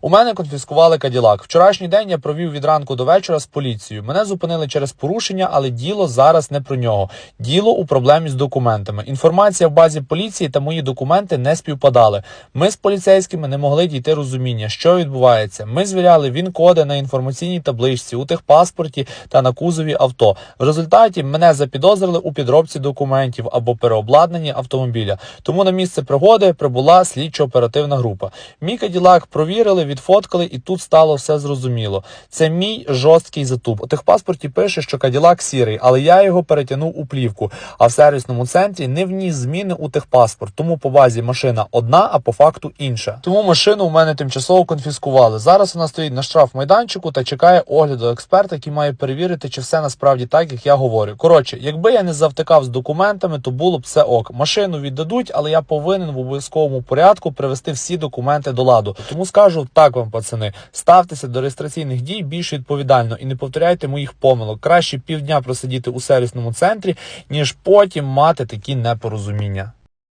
У мене конфіскували Каділак. Вчорашній день я провів від ранку до вечора з поліцією. Мене зупинили через порушення, але діло зараз не про нього. Діло у проблемі з документами. Інформація в базі поліції та мої документи не співпадали. Ми з поліцейськими не могли дійти розуміння, що відбувається. Ми звіряли він-коди на інформаційній табличці, у техпаспорті та на кузові авто. В результаті мене запідозрили у підробці документів або переобладнанні автомобіля. Тому на місце пригоди прибула слідчо-оперативна група. Мій каділак провірили, відфоткали, і тут стало все зрозуміло. Це мій жорсткий затуп. У техпаспорті пише, що каділак сірий, але я його перетягнув у плівку. А в сервісному центрі не вніс зміни у техпаспорт. Тому по базі машина одна, а по факту інша. Тому машину у мене тимчасово конфіскували. Зараз вона стоїть на штраф майданчику та чекає огляду експерта, який має перевірити, чи все насправді так, як я говорю. Коротше, якби я не завтикав з документами, то було б все ок. Машину віддадуть, але я повинен в обов'язковому порядку привести всі документи до ладу. Тому скажу так вам, пацани, ставтеся до реєстраційних дій більш відповідально і не повторяйте моїх помилок. Краще півдня просидіти у сервісному центрі, ніж потім мати такі непорозуміння.